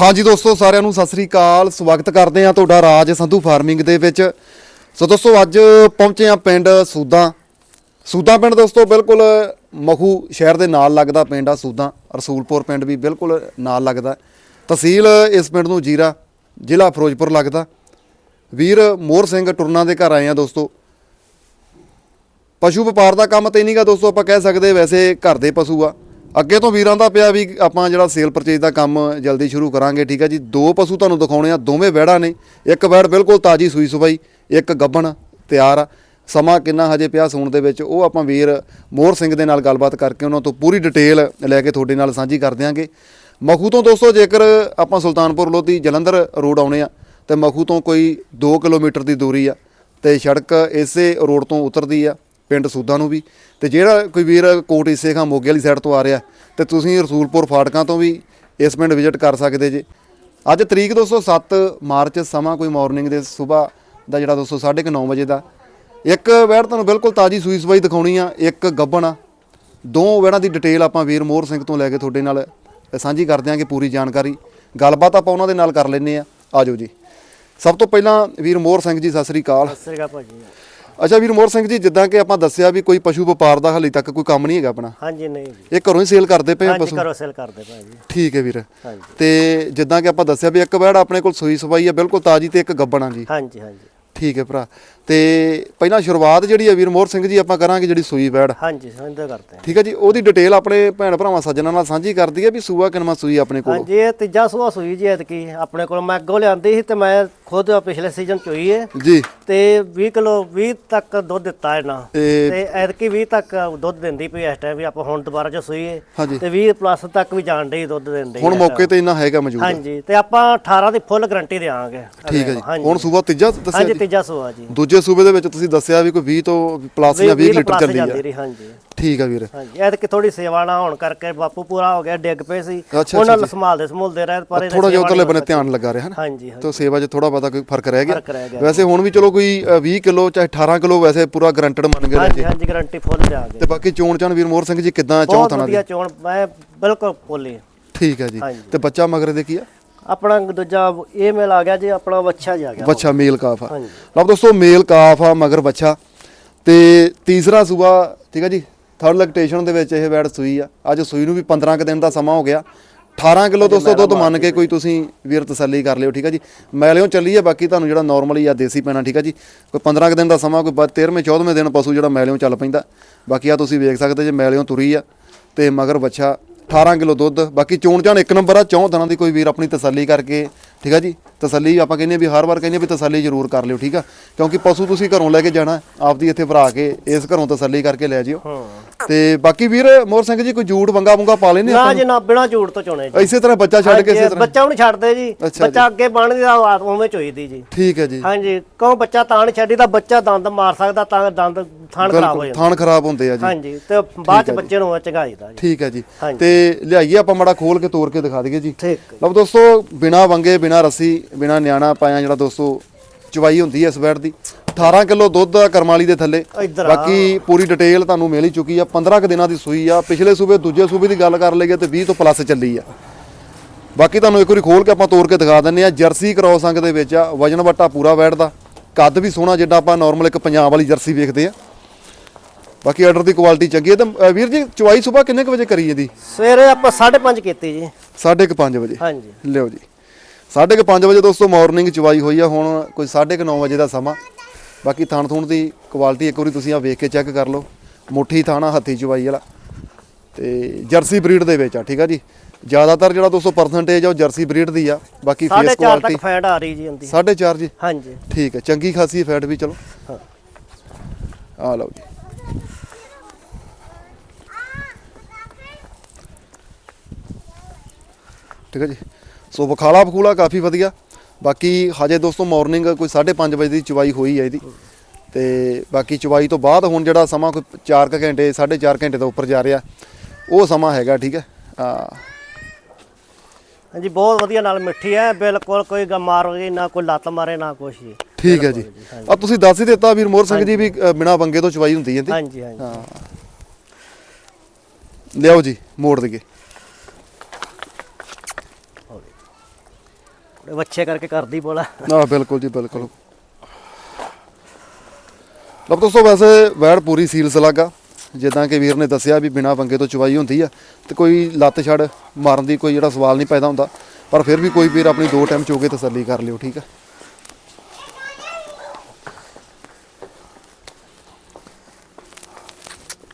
ਹਾਂਜੀ ਦੋਸਤੋ, ਸਾਰਿਆਂ ਨੂੰ ਸਤਿ ਸ੍ਰੀ ਅਕਾਲ। ਸਵਾਗਤ ਕਰਦੇ ਹਾਂ ਤੁਹਾਡਾ ਰਾਜ ਸੰਧੂ ਫਾਰਮਿੰਗ ਦੇ ਵਿੱਚ। ਸੋ ਦੋਸਤੋ, ਅੱਜ ਪਹੁੰਚੇ ਹਾਂ ਪਿੰਡ ਸੂਦਾਂ। ਸੂਦਾਂ ਪਿੰਡ ਦੋਸਤੋ, ਬਿਲਕੁਲ ਮਖੂ ਸ਼ਹਿਰ ਦੇ ਨਾਲ ਲੱਗਦਾ ਪਿੰਡ ਆ ਸੂਦਾਂ। ਰਸੂਲਪੁਰ ਪਿੰਡ ਵੀ ਬਿਲਕੁਲ ਨਾਲ ਲੱਗਦਾ। ਤਹਿਸੀਲ ਇਸ ਪਿੰਡ ਨੂੰ ਜੀਰਾ, ਜ਼ਿਲ੍ਹਾ ਫਿਰੋਜ਼ਪੁਰ ਲੱਗਦਾ। ਵੀਰ ਮੋਹਰ ਸਿੰਘ ਟੁਰਨਾ ਦੇ ਘਰ ਆਏ ਆ ਦੋਸਤੋ। ਪਸ਼ੂ ਵਪਾਰ ਦਾ ਕੰਮ ਤੇ ਨਹੀਂਗਾ ਦੋਸਤੋ, ਆਪਾਂ ਕਹਿ ਸਕਦੇ ਵੈਸੇ ਘਰ ਦੇ ਪਸ਼ੂ ਆ। ਅੱਗੇ ਤੋਂ ਵੀਰਾਂ ਦਾ ਪਿਆ ਵੀ ਆਪਾਂ ਜਿਹੜਾ ਸੇਲ ਪਰਚੇਜ ਦਾ ਕੰਮ ਜਲਦੀ ਸ਼ੁਰੂ ਕਰਾਂਗੇ, ਠੀਕ ਹੈ ਜੀ। ਦੋ ਪਸ਼ੂ ਤੁਹਾਨੂੰ ਦਿਖਾਉਣੇ ਆ, ਦੋਵੇਂ ਵਹਿੜਾਂ ਨੇ। ਇੱਕ ਵਹਿੜ ਬਿਲਕੁਲ ਤਾਜੀ ਸੂਈ ਸੁਬਾਈ ਇੱਕ ਗੱਬਣ ਤਿਆਰ ਆ। ਸਮਾਂ ਕਿੰਨਾ ਹਜੇ ਪਿਆ ਸੂਣ ਦੇ ਵਿੱਚ, ਉਹ ਆਪਾਂ ਵੀਰ ਮੋਹਰ ਸਿੰਘ ਦੇ ਨਾਲ ਗੱਲਬਾਤ ਕਰਕੇ ਉਹਨਾਂ ਤੋਂ ਪੂਰੀ ਡਿਟੇਲ ਲੈ ਕੇ ਤੁਹਾਡੇ ਨਾਲ ਸਾਂਝੀ ਕਰ ਦਿਆਂਗੇ। ਮਖੂ ਤੋਂ ਦੋਸਤੋ, ਜੇਕਰ ਆਪਾਂ ਸੁਲਤਾਨਪੁਰ ਲੋਧੀ ਜਲੰਧਰ ਰੋਡ ਆਉਣੇ ਆ, ਤੇ ਮਖੂ ਤੋਂ ਕੋਈ 2 ਕਿਲੋਮੀਟਰ ਦੀ ਦੂਰੀ ਆ, ਤੇ ਸੜਕ ਇਸੇ ਰੋਡ ਤੋਂ ਉਤਰਦੀ ਆ। ਪਿੰਡ ਸੂਦਾ ਨੂੰ ਵੀ। ਤੇ ਜਿਹੜਾ ਕੋਈ ਵੀਰ ਕੋਟ ਇਸੇ ਖਾਂ ਮੋਗੇ ਵਾਲੀ ਸਾਈਡ ਤੋਂ ਆ ਰਿਹਾ, ਤੇ ਤੁਸੀਂ ਰਸੂਲਪੁਰ ਫਾਟਕਾਂ ਤੋਂ ਵੀ ਇਸ ਪਿੰਡ ਵਿਜ਼ਿਟ ਕਰ ਸਕਦੇ ਜੇ। ਅੱਜ ਤਰੀਕ ਦੋਸਤੋ 7 ਮਾਰਚ ਸਮਾਂ ਕੋਈ ਮਾਰਨਿੰਗ ਦੇ ਸਵੇਰ ਦਾ ਜਿਹੜਾ ਦੋਸਤੋ 9:30 ਵਜੇ ਦਾ। ਇੱਕ ਵੈੜ ਤੁਹਾਨੂੰ ਬਿਲਕੁਲ ਤਾਜੀ ਸੂਈ ਸਵਾਈ ਦਿਖਾਉਣੀ ਆ, ਇੱਕ ਗੱਬਣ ਆ। ਦੋ ਵੈੜਾਂ ਦੀ ਡਿਟੇਲ ਆਪਾਂ ਵੀਰ ਮੋਹਰ ਸਿੰਘ ਤੋਂ ਲੈ ਕੇ ਤੁਹਾਡੇ ਨਾਲ ਸਾਂਝੀ ਕਰ ਦਿਆਂਗੇ ਪੂਰੀ ਜਾਣਕਾਰੀ। ਗੱਲਬਾਤ ਆਪਾਂ ਉਹਨਾਂ ਦੇ ਨਾਲ ਕਰ ਲੈਨੇ ਆ। ਆਜੋ ਜੀ। ਸਭ ਤੋਂ ਪਹਿਲਾਂ ਵੀਰ ਮੋਹਰ ਸਿੰਘ ਜੀ, ਸਤਿ ਸ੍ਰੀ ਅਕਾਲ। ਸਤਿ ਸ੍ਰੀ ਅਕਾਲ ਭਾਜੀ। ਅੱਛਾ ਵੀਰ ਮੋਹਰ ਸਿੰਘ ਜੀ ਜਿੱਦਾਂ ਕਿ ਆਪਾਂ ਦੱਸਿਆ ਵੀ ਕੋਈ ਪਸ਼ੂ ਵਪਾਰ ਦਾ ਹਾਲੇ ਤੱਕ ਕੋਈ ਕੰਮ ਨਹੀਂ ਹੈਗਾ ਆਪਣਾ। ਹਾਂਜੀ ਨਹੀਂ ਜੀ। ਇਹ ਘਰੋਂ ਹੀ ਸੇਲ ਕਰਦੇ ਪਏ ਆ ਹਾਂਜੀ ਪਸ਼ੂ? ਕਰੋ ਸੇਲ ਕਰਦੇ ਭਾਜੀ ਠੀਕ ਹੈ ਵੀਰ। ਹਾਂਜੀ। ਤੇ ਜਿੱਦਾਂ ਕਿ ਆਪਾਂ ਦੱਸਿਆ ਵੀ ਇੱਕ ਵੈੜ ਆਪਣੇ ਕੋਲ ਸੂਈ ਸਵਾਈ ਆ ਬਿਲਕੁਲ ਤਾਜੀ ਤੇ ਇੱਕ ਗੱਬਣਾ ਜੀ। ਹਾਂਜੀ ਹਾਂਜੀ। ਠੀਕ ਹੈ ਭਰਾ। ਤੇ ਪਹਿਲਾਂ ਸ਼ੁਰੂਆਤ ਜਿਹੜੀ ਆ ਵੀਰ ਮੋਹਰ ਸਿੰਘ ਜੀ ਆਪਾਂ ਕਰਾਂਗੇ ਜਿਹੜੀ ਸੂਈ ਵੈੜ ਹਾਂਜੀ ਸੰਦੇ ਕਰਦੇ ਹਾਂ। ਠੀਕ ਹੈ ਜੀ ਉਹਦੀ ਡਿਟੇਲ ਆਪਣੇ ਭੈਣ ਭਰਾਵਾਂ ਸੱਜਣਾਂ ਨਾਲ ਸਾਂਝੀ ਕਰਦੀ ਹੈ ਵੀ ਸੂਆ ਕਿਨਮਾ ਸੂਈ ਆਪਣੇ ਕੋਲ। ਹਾਂਜੀ ਇਹ ਤੀਜਾ ਸੂਆ ਸੂਈ ਜੀ ਐਤਕੀ। ਆਪਣੇ ਕੋਲ ਮੈਂ ਅੱਗੋਂ ਲਿਆਂਦੀ ਸੀ ਤੇ ਮੈਂ ਖੁਦ ਪਿਛਲੇ ਸੀਜ਼ਨ ਚੋਈ ਹੈ ਜੀ। ਤੇ 20 ਕਿਲੋ 20 ਤੱਕ ਦੁੱਧ ਦਿੱਤਾ ਇਹਨਾਂ। ਤੇ ਐਤਕੀ 20 ਤੱਕ ਦੁੱਧ ਦਿੰਦੀ ਪਈ ਇਸ ਟਾਈਮ ਵੀ ਆਪਾਂ ਹੁਣ ਦੁਬਾਰਾ ਜੋ ਸੂਈ ਹੈ ਤੇ 20 ਪਲੱਸ ਤੱਕ ਵੀ ਜਾਣ ਡਈ ਦੁੱਧ ਦਿੰਦੇ ਹੁਣ ਮੌਕੇ ਤੇ ਇੰਨਾ ਹੈਗਾ ਮੌਜੂਦ ਹਾਂਜੀ ਤੇ ਆਪਾਂ 18 ਦੀ ਫੁੱਲ ਗਾਰੰਟੀ ਦੇਵਾਂਗੇ ਠੀਕ ਹੈ ਜੀ। ਹੁਣ ਸੂਆ ਤੀਜਾ ਦੱਸਿਆ ਹਾਂਜੀ ਜੀ? ਤੀਜਾ ਸੂਆ ਜੀ। ਦੂਜੇ ਸੂਬੇ ਦੇ ਵਿੱਚ ਤੁਸੀਂ ਦੱਸਿਆ ਵੀ ਕੋਈ 20 ਤੋਂ ਪਲੱਸ ਜਾਂ 20 ਲੀਟਰ ਚੱਲੀ ਆ। ਹਾਂਜੀ। ਠੀਕ ਹੈ ਵੀਰ। ਹਾਂਜੀ ਇਹ ਤੇ ਥੋੜੀ ਸੇਵਾ ਨਾ ਹੋਣ ਕਰਕੇ ਬਾਪੂ ਪੂਰਾ ਹੋ ਗਿਆ ਡਿੱਗ ਪਏ ਸੀ। ਉਹਨਾਂ ਨੂੰ ਸੰਭਾਲਦੇ ਸੰਭਾਲਦੇ ਰਹੇ ਪਰ ਇਹਦੇ ਥੋੜਾ ਜਿਹਾ ਉਧਰਲੇ ਬੰਨੇ ਧਿਆਨ ਲੱਗਾ ਰਿਹਾ ਹੈ ਨਾ। ਹਾਂਜੀ ਹਾਂਜੀ। ਤੋਂ ਸੇਵਾ 'ਚ ਥੋੜਾ ਬਹੁਤਾ ਕੋਈ ਫ਼ਰਕ ਰਹਿ ਗਿਆ। ਵੈਸੇ ਹੁਣ ਵੀ ਚਲੋ ਕੋਈ ਅ, 20 ਕਿਲੋ ਚਾਹੇ 18 ਕਿਲੋ ਵੈਸੇ ਪੂਰਾ ਗਰੰਟਡ ਮੰਨ ਗਏ ਹਾਂਜੀ ਹਾਂਜੀ ਗਾਰੰਟੀ ਫੁੱਲ ਦੇਾਂਗੇ ਤੇ ਬਾਕੀ ਚੋਣ ਚਾਣ ਵੀਰ ਮੋਹਰ ਸਿੰਘ ਜੀ ਕਿਦਾਂ ਚੌਂ ਬਹੁਤ ਥਾਣਾ ਦੀ ਵਧੀਆ ਚੋਣ ਮੈਂ ਬਿਲਕੁਲ ਪੋਲੀ ਠੀਕ ਹੈ ਜੀ। ਤੇ ਬੱਚਾ ਮਗਰ ਦੇ ਕੀ ਆ? ਆਪਣਾ ਦੂਜਾ ਇਹ ਮੇਲ ਆ ਗਿਆ ਜੀ ਆਪਣਾ ਵੱਛਾ ਜਾ ਗਿਆ। ਬੱਚਾ ਮੇਲ ਕਾਫ ਆ। ਹਾਂਜੀ। ਲਓ ਦੋਸਤੋ ਮੇਲ ਕਾਫ ਆ ਮਗਰ ਬੱਚਾ ਤੇ ਤੀਸਰਾ ਸੂਆ ਠੀਕ ਹੈ ਜੀ ਥਰਡ ਲੈਕਟੇਸ਼ਨ ਦੇ ਵਿੱਚ ਇਹ ਵੈੜ ਸੂਈ ਆ। ਅੱਜ ਸੂਈ ਨੂੰ ਵੀ 15 ਕੁ ਦਿਨ ਦਾ ਸਮਾਂ ਹੋ ਗਿਆ। 18 ਕਿਲੋ ਦੋਸਤੋ ਦੁੱਧ ਮੰਨ ਕੇ ਕੋਈ ਤੁਸੀਂ ਵੀਰ ਤਸੱਲੀ ਕਰ ਲਿਓ ਠੀਕ ਹੈ ਜੀ। ਮੈਲਿਓ ਚੱਲੀ ਆ ਬਾਕੀ ਤੁਹਾਨੂੰ ਜਿਹੜਾ ਨਾਰਮਲੀ ਆ ਦੇਸੀ ਪੈਣਾ ਠੀਕ ਹੈ ਜੀ। ਕੋਈ 15 ਕੁ ਦਿਨ ਦਾ ਸਮਾਂ ਕੋਈ 13ਵੇਂ 14ਵੇਂ ਦਿਨ ਪਸ਼ੂ ਜਿਹੜਾ ਮੈਲਿਓ ਚੱਲ ਪੈਂਦਾ। ਬਾਕੀ ਆ ਤੁਸੀਂ ਵੇਖ ਸਕਦੇ ਜੇ ਮੈਲਿਓ ਤੁਰੀ ਆ ਤੇ ਮਗਰ ਬੱਚਾ 18 ਕਿਲੋ ਦੁੱਧ, ਬਾਕੀ ਚੋਣ ਚਾਣ ਇੱਕ ਨੰਬਰ ਆ, ਚੌਂ ਦਿਨਾਂ ਦੀ ਕੋਈ ਵੀਰ ਆਪਣੀ ਤਸੱਲੀ ਕਰਕੇ ਠੀਕ ਆ ਜੀ? ਤਸੱਲੀ ਆਪਾਂ ਕਹਿੰਦੇ ਆ ਵੀ ਹਰ ਵਾਰ ਕਹਿੰਦੇ ਆ ਵੀ ਤਸੱਲੀ ਜ਼ਰੂਰ ਕਰ ਲਿਓ ਠੀਕ ਆ? ਕਿਉਂਕਿ ਪਸ਼ੂ ਤੁਸੀਂ ਘਰੋਂ ਲੈ ਕੇ ਜਾਣਾ ਆਪਦੀ ਇੱਥੇ ਭਰਾ ਕੇ ਇਸ ਘਰੋਂ ਤਸੱਲੀ ਕਰਕੇ ਲੈ ਜਿਓ। ਹਾਂ। ਤੇ ਬਾਕੀ ਵੀਰ ਮੋਹਰ ਸਿੰਘ ਜੀ ਕੋਈ ਜੂੜ ਵੰਗਾ ਵੰਗਾ ਪਾ ਲੈਨੇ ਨਾ ਜੀ ਨਾ ਬਿਨਾ ਝੂੜ ਤੋਂ ਚੋਣੇ ਜੀ। ਇਸੇ ਤਰ੍ਹਾਂ ਬੱਚਾ ਛੱਡ ਕੇ ਇਸੇ ਤਰ੍ਹਾਂ? ਬੱਚਾ ਨੂੰ ਛੱਡਦੇ ਜੀ। ਬੱਚਾ ਅੱਗੇ ਬਣਦੀ ਦਾ ਉਵੇਂ ਚੋਈਦੀ ਜੀ। ਠੀਕ ਹੈ ਜੀ। ਹਾਂਜੀ ਕਿਉਂ ਬੱਚਾ ਤਾਂ ਨਹੀਂ ਛੱਡੀ ਤਾਂ ਬੱਚਾ ਦੰਦ ਮਾਰ ਸਕਦਾ ਤਾਂ ਦੰਦ ਥਾਣ ਖਰਾਬ ਹੋ ਜਾਂਦਾ। ਥਾਣ ਖਰਾਬ ਹੁੰਦੇ ਆ ਜੀ। ਹਾਂਜੀ ਤੇ ਬਾਅਦ ਚ ਬੱਚੇ ਨੂੰ ਚੰਗਾਈਦਾ ਜੀ। ਠੀਕ ਹੈ ਜੀ। ਤੇ ਲਿਆਈਏ ਆਪਾਂ ਮੜਾ ਖੋਲ ਕੇ ਤੋੜ ਕੇ ਦਿਖਾ ਦਈਏ ਜੀ। ਠੀਕ। ਲਓ ਦੋਸਤੋ ਬਿਨਾ ਵੰਗੇ ਬਿਨਾ ਰੱਸੀ ਬਿਨਾ ਨਿਆਣਾ ਪਾਇਆ ਜਿਹੜਾ ਦੋਸਤੋ ਚਵਾਈ ਹੁੰਦੀ ਹੈ ਇਸ ਬੈਡ ਦੀ। 18 ਕਿਲੋ ਦੁੱਧ ਆ ਕਰਮਾਲੀ ਦੇ ਥੱਲੇ। ਇੱਧਰ ਆ। ਬਾਕੀ ਪੂਰੀ ਡਿਟੇਲ ਤੁਹਾਨੂੰ ਮਿਲ ਹੀ ਚੁੱਕੀ ਆ। 15 ਕੁ ਦਿਨਾਂ ਦੀ ਸੂਈ ਆ। ਪਿਛਲੇ ਸੂਬੇ ਦੂਜੇ ਸੂਬੇ ਦੀ ਗੱਲ ਕਰ ਲਈਏ ਤੇ 20 ਤੋਂ ਪਲੱਸ ਚੱਲੀ ਆ। ਬਾਕੀ ਤੁਹਾਨੂੰ ਇੱਕ ਵਾਰੀ ਖੋਲ ਕੇ ਆਪਾਂ ਤੋੜ ਕੇ ਦਿਖਾ ਦਿੰਨੇ ਆ ਜਰਸੀ ਕ੍ਰੋਸ ਅੰਗ ਦੇ ਵਿੱਚ ਆ। ਵਜਨ ਵਟਾ ਪੂਰਾ ਬੈਠਦਾ। ਕੱਦ ਵੀ ਸੋਹਣਾ ਜਿੱਦਾਂ ਆਪਾਂ ਨਾਰਮਲ ਇੱਕ ਪੰਜਾਬ ਵਾਲੀ ਜਰਸੀ ਵੇਖਦੇ ਆ। ਬਾਕੀ ਆਰਡਰ ਦੀ ਕੁਆਲਿਟੀ ਚੰਗੀ ਹੈ ਤੇ ਅ, ਵੀਰ ਜੀ ਚਵਾਈ ਸਵੇਰ ਕਿੰਨੇ ਕੁ ਵਜੇ ਕਰੀ ਇਹਦੀ ਸਵੇਰੇ ਆਪਾਂ 5:30 ਕੀਤੀ ਜੀ। 5:30 ਵਜੇ। ਹਾਂਜੀ। ਲਿਓ ਜੀ। 5:30 ਵਜੇ ਦੋਸਤੋ ਮਾਰਨਿੰਗ ਚਵਾਈ ਹੋਈ ਆ ਹੁਣ ਕੋਈ 9:30 ਵਜੇ ਦਾ ਸਮਾਂ। ਬਾਕੀ ਥਣ ਥੁਣ ਦੀ ਕੁਆਲਿਟੀ ਇੱਕ ਵਾਰੀ ਤੁਸੀਂ ਆ ਵੇਖ ਕੇ ਚੈੱਕ ਕਰ ਲਓ। ਮੁੱਠੀ ਥਾਣਾ ਹੱਥੀ ਚਵਾਈ ਵਾਲਾ। ਤੇ ਜਰਸੀ ਬਰੀਡ ਦੇ ਵਿੱਚ ਆ ਠੀਕ ਆ ਜੀ? ਜ਼ਿਆਦਾਤਰ ਜਿਹੜਾ ਦੋਸਤੋ ਪਰਸੈਂਟੇਜ ਆ ਉਹ ਜਰਸੀ ਬਰੀਡ ਦੀ ਆ। ਬਾਕੀ ਫੇਸ 4:30 ਕੁਆਲਿਟੀ ਤੱਕ ਫੈਟ ਆ ਰਹੀ ਜੀ ਹੁੰਦੀ। 4.5 ਜੀ? ਹਾਂਜੀ। ਠੀਕ ਹੈ ਚੰਗੀ ਖਾਸੀ ਫੈਟ ਵੀ ਚਲੋ। ਹਾਂ। ਆ ਲਓ ਜੀ। ਠੀਕ ਹੈ ਜੀ? ਸੋ ਬਖਾਲਾ ਬਖੂਲਾ ਕਾਫੀ ਵਧੀਆ। ਬਾਕੀ ਹਜੇ ਦੋਸਤੋ ਮਾਰਨਿੰਗ ਕੋਈ 5:30 ਵਜੇ ਦੀ ਚਵਾਈ ਹੋਈ ਹੈ ਇਹਦੀ। ਤੇ ਬਾਕੀ ਚਵਾਈ ਤੋਂ ਬਾਅਦ ਹੁਣ ਜਿਹੜਾ ਸਮਾਂ ਕੋਈ 4 ਘੰਟੇ 4.5 ਘੰਟੇ ਤੋਂ ਉੱਪਰ ਜਾ ਰਿਹਾ ਉਹ ਸਮਾਂ ਹੈਗਾ ਠੀਕ ਹੈ? ਆ ਹਾਂਜੀ ਬਹੁਤ ਵਧੀਆ ਨਾਲ ਮਿੱਠੀ ਹੈ ਬਿਲਕੁਲ ਕੋਈ ਮਾਰੋਗੇ ਨਾ ਕੋਈ ਲੱਤ ਮਾਰੇ ਨਾ ਕੁਛ ਜੀ। ਠੀਕ ਹੈ ਜੀ। ਆ ਤੁਸੀਂ ਦੱਸ ਹੀ ਦਿੱਤਾ ਵੀਰ ਮੋਹਰ ਸਿੰਘ ਜੀ ਵੀ ਬਿਨਾਂ ਵੰਗੇ ਤੋਂ ਚਵਾਈ ਹੁੰਦੀ ਹੈ ਇਹਦੀ। ਹਾਂਜੀ ਹਾਂਜੀ। ਹਾਂ। ਲਿਆਓ ਜੀ ਮੋੜ ਦਈਏ। ਵੱਛੇ ਕਰਕੇ ਕਰਦੀ ਬੋਲਾ। ਆ ਬਿਲਕੁਲ ਜੀ ਬਿਲਕੁਲ। ਲਬ ਦੋਸਤੋ ਵੈਸੇ ਵੈੜ ਪੂਰੀ ਸੀਲ ਸਲਾਗਾ। ਜਿੱਦਾਂ ਕਿ ਵੀਰ ਨੇ ਦੱਸਿਆ ਵੀ ਬਿਨਾ ਵੰਗੇ ਤੋਂ ਚਵਾਈ ਹੁੰਦੀ ਆ ਤੇ ਕੋਈ ਲੱਤ ਛੜ ਮਾਰਨ ਦੀ ਕੋਈ ਜਿਹੜਾ ਸਵਾਲ ਨਹੀਂ ਪੈਦਾ ਹੁੰਦਾ। ਪਰ ਫਿਰ ਵੀ ਕੋਈ ਵੀਰ ਆਪਣੀ ਦੋ ਟਾਈਮ ਚੋ ਕੇ ਤਸੱਲੀ ਕਰ ਲਿਓ ਠੀਕ ਆ?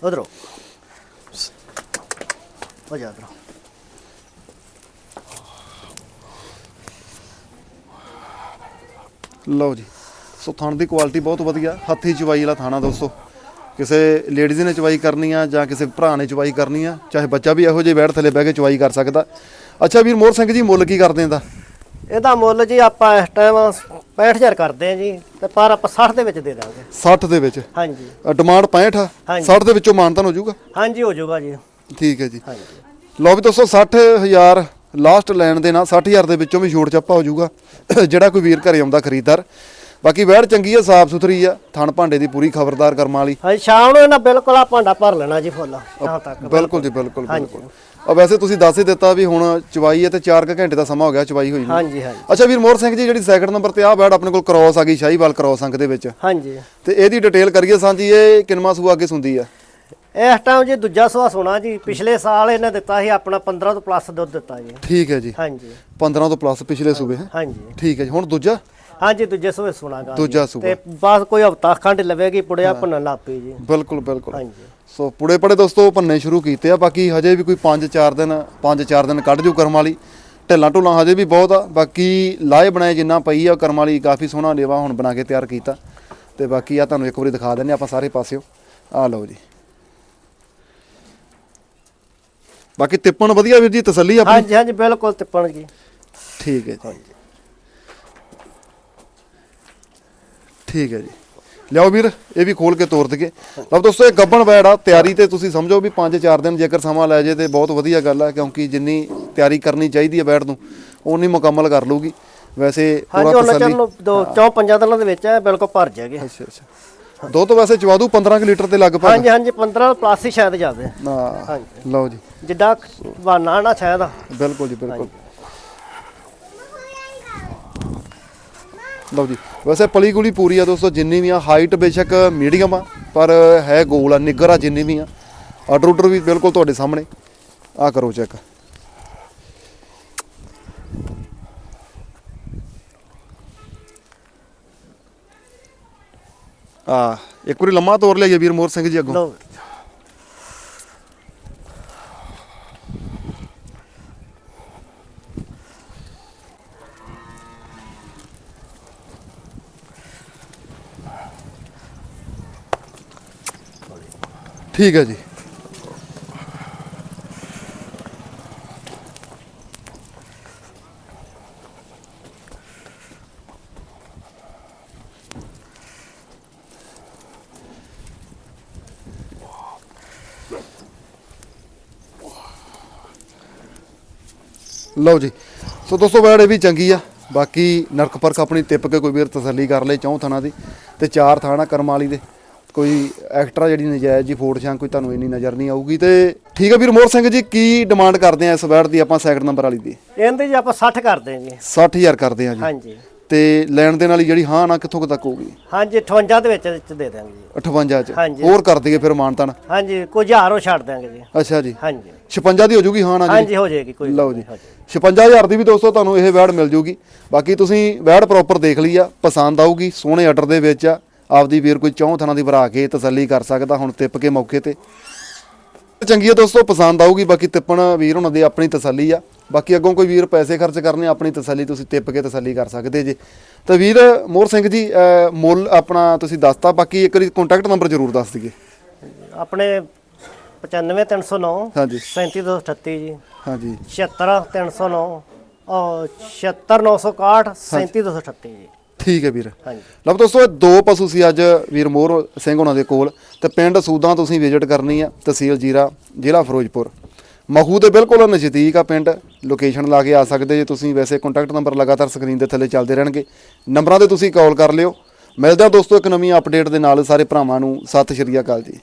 ਉਧਰੋਂ। ਹੋ ਜਾ ਉਧਰੋਂ। ਲਓ ਜੀ। ਸੋ ਥਣ ਦੀ ਕੁਆਲਿਟੀ ਬਹੁਤ ਵਧੀਆ। ਹੱਥੀ ਚਵਾਈ ਵਾਲਾ ਥਾਣਾ ਦੋਸਤੋ। ਕਿਸੇ ਲੇਡੀਜ਼ ਨੇ ਚਵਾਈ ਕਰਨੀ ਆ ਜਾਂ ਕਿਸੇ ਭਰਾ ਨੇ ਚਵਾਈ ਕਰਨੀ ਆ ਚਾਹੇ ਬੱਚਾ ਵੀ ਇਹੋ ਜਿਹੇ ਬੈਠ ਥੱਲੇ ਬਹਿ ਕੇ ਚਵਾਈ ਕਰ ਸਕਦਾ। ਅੱਛਾ ਵੀਰ ਮੋਹਰ ਸਿੰਘ ਜੀ ਮੁੱਲ ਕੀ ਕਰਦੇ ਇਹਦਾ? ਇਹਦਾ ਮੁੱਲ ਜੀ ਆਪਾਂ ਇਸ ਟਾਈਮ 65000 ਕਰਦੇ ਆ ਜੀ ਤੇ ਪਰ ਆਪਾਂ 60 ਦੇ ਵਿੱਚ ਦੇ ਦਾਂਗੇ। 60 ਦੇ ਵਿੱਚ? ਹਾਂਜੀ। ਡਿਮਾਂਡ 65 ਆ? ਹਾਂਜੀ। 60 ਦੇ ਵਿੱਚੋਂ ਮਾਨਤਾਨ ਹੋ ਜਾਊਗਾ? ਹਾਂਜੀ ਹੋ ਜਾਊਗਾ ਜੀ। ਠੀਕ ਹੈ ਜੀ। ਹਾਂਜੀ। ਲਓ ਵੀ ਦੋਸਤੋ 60000 ਲਾਸਟ ਲੈਣ ਦੇ ਨਾਲ 60000 ਦੇ ਵਿੱਚੋਂ ਵੀ ਛੋੜ ਚੱਪਾ ਹੋ ਜਾਊਗਾ। ਜਿਹੜਾ ਕੋਈ ਵੀਰ ਘਰੇ ਆਉਂਦਾ ਖਰੀਦਦਾਰ। ਬਾਕੀ ਵੈੜ ਚੰਗੀ ਆ ਸਾਫ਼ ਸੁਥਰੀ ਆ ਥਣ ਭਾਂਡੇ ਦੀ ਪੂਰੀ ਖਬਰਦਾਰ ਕਰਮਾਂ ਵਾਲੀ। ਹਾਂਜੀ ਸ਼ਾਮ ਨੂੰ ਇਹਨਾਂ ਬਿਲਕੁਲ ਆ ਭਾਂਡਾ ਭਰ ਲੈਣਾ ਜੀ ਫੁੱਲ ਸ਼ਾਮ ਤੱਕ ਬਿਲਕੁਲ ਜੀ ਬਿਲਕੁਲ। ਬਿਲਕੁਲ ਆ ਵੈਸੇ ਤੁਸੀਂ ਦੱਸ ਹੀ ਦਿੱਤਾ ਵੀ ਹੁਣ ਚਵਾਈ ਹੈ ਤੇ 4 ਘੰਟੇ ਦਾ ਸਮਾਂ ਹੋ ਗਿਆ ਚਵਾਈ ਹੋਈ ਨੂੰ। ਹਾਂਜੀ ਹਾਂਜੀ। ਅੱਛਾ ਵੀਰ ਮੋਹਰ ਸਿੰਘ ਜੀ ਜਿਹੜੀ ਸੈਕਿੰਡ ਨੰਬਰ ਤੇ ਆ ਵੈੜ ਆਪਣੇ ਕੋਲ ਕ੍ਰੋਸ ਆ ਗਈ ਸ਼ਾਹੀਵਾਲ ਕ੍ਰੋਸ ਅੰਕ ਦੇ ਵਿੱਚ। ਹਾਂਜੀ। ਤੇ ਇਹਦੀ ਡਿਟੇਲ ਕਰੀਏ ਸਾਂਝੀ ਇਹ ਕਿੰਨਵਾਂ ਸੂਆ ਅੱਗੇ ਸੁੰਦੀ ਆ? ਇਸ ਟਾਈਮ ਜੀ ਦੂਜਾ ਸੁਆ ਸੋਣਾ ਜੀ। ਪਿਛਲੇ ਸਾਲ ਇਹਨੇ ਦਿੱਤਾ ਸੀ ਆਪਣਾ 15 ਤੋਂ ਪਲੱਸ ਦੁੱਧ ਦਿੱਤਾ ਜੀ। ਠੀਕ ਹੈ ਜੀ। ਹਾਂਜੀ। 15 ਤੋਂ ਪਲੱਸ ਪਿਛਲੇ ਸੂਬੇ ਹੈ? ਹਾਂਜੀ। ਠੀਕ ਹੈ ਜੀ। ਹੁਣ ਦੂਜਾ? ਹਾਂਜੀ ਦੂਜੇ ਸੂਏ ਸੁਣਾਗਾ ਦੂਜਾ ਸੂਆ। ਤੇ ਬਸ ਕੋਈ ਹਫਤਾ ਖੰਡ ਲਵੇਗੀ ਪੁੜਿਆ ਭੰਨਣ ਲੱਗ ਪਈ ਜੀ। ਬਿਲਕੁਲ ਬਿਲਕੁਲ। ਹਾਂਜੀ। ਸੋ ਪੁੜੇ ਪੜੇ ਦੋਸਤੋ ਭੰਨੇ ਸ਼ੁਰੂ ਕੀਤੇ ਆ। ਬਾਕੀ ਹਜੇ ਵੀ ਕੋਈ 5-4 ਦਿਨ 5-4 ਦਿਨ ਕੱਢ ਜੂ ਕਰਮ ਵਾਲੀ। ਢਿੱਲਾਂ ਢੁੱਲਾਂ ਹਜੇ ਵੀ ਬਹੁਤ ਆ। ਬਾਕੀ ਲਾਏ ਬਣਾਏ ਜਿੰਨਾ ਪਈ ਆ ਕਰਮ ਵਾਲੀ ਕਾਫੀ ਸੋਹਣਾ ਲੇਵਾ ਹੁਣ ਬਣਾ ਕੇ ਤਿਆਰ ਕੀਤਾ। ਤੇ ਬਾਕੀ ਆ ਤੁਹਾਨੂੰ ਇੱਕ ਵਾਰੀ ਦਿਖਾ ਦਿੰਨੇ ਆਪਾਂ ਸਾਰੇ ਪਾਸਿਓ। ਆ ਲਓ ਜੀ। ਬਾਕੀ ਤਿੱਪਣ ਵਧੀਆ ਵੀਰ ਜੀ ਤਸੱਲੀ ਆਪਣੀ। ਹਾਂਜੀ ਹਾਂਜੀ ਬਿਲਕੁਲ ਤਿੱਪਣ ਜੀ। ਠੀਕ ਹੈ ਜੀ। ਠੀਕ ਹੈ ਜੀ। ਲਿਆਓ ਵੀਰ ਇਹ ਵੀ ਖੋਲ ਕੇ ਤੋਰ ਦਈਏ। ਲਓ ਦੋਸਤੋ ਇਹ ਗੱਬਣ ਵੈੜ ਆ ਤਿਆਰੀ ਤੇ ਤੁਸੀਂ ਸਮਝੋ ਵੀ 5-4 ਦਿਨ ਜੇਕਰ ਸਮਾਂ ਲੈ ਜੇ ਤੇ ਬਹੁਤ ਵਧੀਆ ਗੱਲ ਆ ਕਿਉਂਕਿ ਜਿੰਨੀ ਤਿਆਰੀ ਕਰਨੀ ਚਾਹੀਦੀ ਹੈ ਵੈੜ ਨੂੰ ਉਨੀ ਮੁਕੰਮਲ ਕਰ ਲੂਗੀ ਵੈਸੇ ਹਾਂਜੀ ਪੂਰਾ ਉਹਨਾਂ ਤਸੱਲੀ ਨੂੰ ਦੋ ਚੌ ਪੰਜਾਂ ਦਿਨਾਂ ਦੇ ਵਿੱਚ ਇਹ ਬਿਲਕੁਲ ਭਰ ਜਾਗੇ ਅੱਛਾ ਅੱਛਾ। ਦੋ ਤੋਂ ਵੈਸੇ ਚਵਾ ਦੂ 15 ਕੁ ਲੀਟਰ ਦੇ ਲਗਭਗ। ਹਾਂਜੀ ਹਾਂਜੀ 15 ਪਲੱਸ ਹੀ ਸ਼ਾਇਦ ਜਾਵੇ ਨਾ ਹਾਂਜੀ। ਲਓ ਜੀ। ਜਿੱਦਾਂ ਬਹਾਨਾ ਨਾ ਸ਼ਾਇਦ। ਬਿਲਕੁਲ ਜੀ ਬਿਲਕੁਲ। ਲਓ ਜੀ ਵੈਸੇ ਪਲੀ ਗੁਲੀ ਪੂਰੀ ਆ ਦੋਸਤੋ ਜਿੰਨੀ ਵੀ ਆ ਹਾਈਟ ਬੇਸ਼ੱਕ ਮੀਡੀਅਮ ਆ ਪਰ ਹੈ ਗੋਲ ਆ ਨਿੱਗਰ ਆ ਜਿੰਨੀ ਵੀ ਆ। ਆਰਡਰ ਆਰਡਰ ਵੀ ਬਿਲਕੁਲ ਤੁਹਾਡੇ ਸਾਹਮਣੇ। ਆ ਕਰੋ ਚੈੱਕ ਆ ਇੱਕ ਵਾਰੀ ਲੰਮਾ ਤੋਰ ਲਿਆ ਵੀਰ ਮੋਹਰ ਸਿੰਘ ਜੀ ਅੱਗੋਂ। ਲਓ। ਠੀਕ ਹੈ ਜੀ। ਲਓ ਜੀ। ਸੋ ਦੋਸਤੋ ਵੈੜ ਇਹ ਵੀ ਚੰਗੀ ਆ। ਬਾਕੀ ਨਰਕ ਪਰਖ ਆਪਣੀ ਟਿੱਪ ਕੇ ਕੋਈ ਵੀਰ ਤਸੱਲੀ ਕਰ ਲੇ ਚੌਂ ਥਾਣਾ ਦੀ ਤੇ ਚਾਰ ਥਾਣਾ ਕਰਮ ਵਾਲੀ ਦੇ। ਕੋਈ ਐਕਸਟਰਾ ਜਿਹੜੀ ਨਜਾਇਜ਼ ਜੀ ਫੋੜ ਛਾਂ ਕੋਈ ਤੁਹਾਨੂੰ ਇੰਨੀ ਨਜ਼ਰ ਨਹੀਂ ਆਊਗੀ ਤੇ ਠੀਕ ਹੈ ਵੀਰ ਮੋਹਰ ਸਿੰਘ ਜੀ ਕੀ ਡਿਮਾਂਡ ਕਰਦੇ ਆ ਇਸ ਵੈੜ ਦੀ ਆਪਾਂ ਸੈਕਿੰਡ ਨੰਬਰ ਵਾਲੀ ਦੀ? ਇਹਦੇ ਜੀ ਆਪਾਂ 60 ਕਰਦੇ ਹਾਂ ਜੀ 60000 ਕਰਦੇ ਆ ਜੀ। ਹਾਂਜੀ। ਤੇ ਲੈਣ ਦੇਣ ਵਾਲੀ ਜਿਹੜੀ ਹਾਂ ਨਾ ਕਿੱਥੋਂ ਤੱਕ ਹੋਊਗੀ? ਹਾਂਜੀ 58 ਦੇ ਵਿੱਚ ਵਿੱਚ ਦੇ ਦਾਂਗੇ ਜੀ। 58 ਚ। ਹਾਂਜੀ। ਹੋਰ ਕਰ ਦਈਏ ਫਿਰ ਮਾਨਤਨ? ਹਾਂਜੀ ਕੁਝ ਹਜ਼ਾਰੋਂ ਛੱਡ ਦਾਂਗੇ ਜੀ। ਅੱਛਾ ਜੀ। ਹਾਂਜੀ। 56 ਦੀ ਹੋ ਜੂਗੀ ਹਾਂ ਨਾ ਜੀ? ਹਾਂਜੀ ਹੋ ਜਾਏਗੀ ਕੋਈ ਲਓ ਜੀ। ਨਹੀਂ, ਹਾਂਜੀ। 56000 ਦੀ ਵੀ ਦੋਸਤੋ ਤੁਹਾਨੂੰ ਇਹ ਵੈੜ ਮਿਲ ਜੂਗੀ। ਬਾਕੀ ਤੁਸੀਂ ਵੈੜ ਪ੍ਰੋਪਰ ਦੇਖ ਲਈ ਆ ਪਸੰਦ ਆਊਗੀ ਸੋਹਣੇ ਆਰਡਰ ਦੇ ਵਿੱਚ ਆ। ਆਪਦੀ ਵੀਰ ਕੋਈ ਚੌਂ ਥਾਂ ਦੀ ਭਰਾ ਕੇ ਤਸੱਲੀ ਕਰ ਸਕਦਾ ਹੁਣ ਤਿੱਪ ਕੇ ਮੌਕੇ ਤੇ। ਚੰਗੀ ਆ ਦੋਸਤੋ ਪਸੰਦ ਆਊਗੀ ਬਾਕੀ ਤਿੱਪਣ ਵੀਰ ਉਹਨਾਂ ਦੀ ਆਪਣੀ ਤਸੱਲੀ ਆ। ਬਾਕੀ ਅੱਗੋਂ ਕੋਈ ਵੀਰ ਪੈਸੇ ਖਰਚ ਕਰਨੇ ਆਪਣੀ ਤਸੱਲੀ ਤੁਸੀਂ ਤਿੱਪ ਕੇ ਤਸੱਲੀ ਕਰ ਸਕਦੇ ਜੇ। ਤੇ ਵੀਰ ਮੋਹਰ ਸਿੰਘ ਜੀ ਮੁੱਲ ਆਪਣਾ ਤੁਸੀਂ ਦੱਸਤਾ ਬਾਕੀ ਇੱਕ ਵਾਰੀ ਕੰਟੈਕਟ ਨੰਬਰ ਜ਼ਰੂਰ ਦੱਸ ਦਈਏ। ਆਪਣੇ 95309 ਹਾਂਜੀ। 37238 ਜੀ। ਹਾਂਜੀ। 76309 ਔਰ 76961 37238 ਜੀ। ਠੀਕ ਹੈ ਵੀਰ। ਹਾਂਜੀ। ਲਓ ਦੋਸਤੋ ਇਹ ਦੋ ਪਸ਼ੂ ਸੀ ਅੱਜ ਵੀਰ ਮੋਹਰ ਸਿੰਘ ਉਹਨਾਂ ਦੇ ਕੋਲ। ਤੇ ਪਿੰਡ ਸੂਦਾਂ ਤੁਸੀਂ ਵਿਜ਼ਿਟ ਕਰਨੀ ਆ ਤਹਿਸੀਲ ਜੀਰਾ ਜ਼ਿਲ੍ਹਾ ਫਿਰੋਜ਼ਪੁਰ। ਮਖੂ ਦੇ ਬਿਲਕੁਲ ਨਜ਼ਦੀਕ ਆ ਪਿੰਡ। ਲੋਕੇਸ਼ਨ ਲਾ ਕੇ ਆ ਸਕਦੇ ਜੇ ਤੁਸੀਂ। ਵੈਸੇ ਕੰਟੈਕਟ ਨੰਬਰ ਲਗਾਤਾਰ ਸਕਰੀਨ ਦੇ ਥੱਲੇ ਚੱਲਦੇ ਰਹਿਣਗੇ। ਨੰਬਰਾਂ ਤੇ ਤੁਸੀਂ ਕਾਲ ਕਰ ਲਿਓ। ਮਿਲਦਾ ਦੋਸਤੋ ਇੱਕ ਨਵੀਂ ਅਪਡੇਟ ਦੇ ਨਾਲ ਸਾਰੇ ਭਰਾਵਾਂ ਨੂੰ। ਸਤਿ ਸ਼੍ਰੀ ਅਕਾਲ ਜੀ।